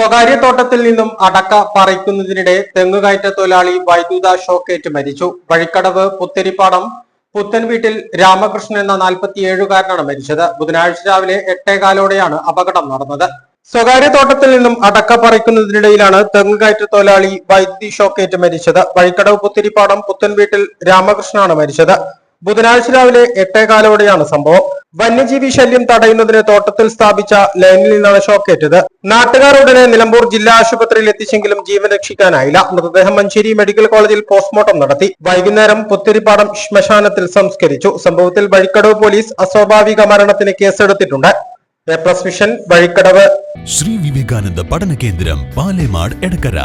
സ്വകാര്യ തോട്ടത്തിൽ നിന്നും അടക്ക പറിക്കുന്നതിനിടെ തെങ്ങുകയറ്റ തൊഴിലാളി വൈദ്യുത ഷോക്കേറ്റ് മരിച്ചു. വഴിക്കടവ് പുത്തരിപ്പാടം പുത്തൻ വീട്ടിൽ രാമകൃഷ്ണൻ എന്ന നാൽപ്പത്തിയേഴുകാരനാണ് മരിച്ചത്. ബുധനാഴ്ച രാവിലെ എട്ടേകാലോടെയാണ് അപകടം നടന്നത്. സ്വകാര്യ തോട്ടത്തിൽ നിന്നും അടക്ക പറിക്കുന്നതിനിടയിലാണ് തെങ്ങുകയറ്റ തൊഴിലാളി വൈദ്യുതി ഷോക്കേറ്റ് മരിച്ചത്. വഴിക്കടവ് പുത്തിരിപ്പാടം പുത്തൻ വീട്ടിൽ രാമകൃഷ്ണനാണ് മരിച്ചത്. ബുധനാഴ്ച രാവിലെ എട്ടേകാലോടെയാണ് സംഭവം. വന്യജീവി ശല്യം തടയുന്നതിന് തോട്ടത്തിൽ സ്ഥാപിച്ച ലൈനിൽ നിന്നാണ് ഷോക്കേറ്റത്. നാട്ടുകാർ ഉടനെ നിലമ്പൂർ ജില്ലാ ആശുപത്രിയിൽ എത്തിച്ചെങ്കിലും ജീവൻ രക്ഷിക്കാനായില്ല. മൃതദേഹം മഞ്ചേരി മെഡിക്കൽ കോളേജിൽ പോസ്റ്റ്മോർട്ടം നടത്തി. വൈകുന്നേരം പുത്തിരിപ്പാടം ശ്മശാനത്തിൽ സംസ്കരിച്ചു. സംഭവത്തിൽ വഴിക്കടവ് പോലീസ് അസ്വാഭാവിക മരണത്തിന് കേസെടുത്തിട്ടുണ്ട്. വഴിക്കടവ്. ശ്രീ വിവേകാനന്ദ പഠന കേന്ദ്രം പാലേമാട് എടക്കര.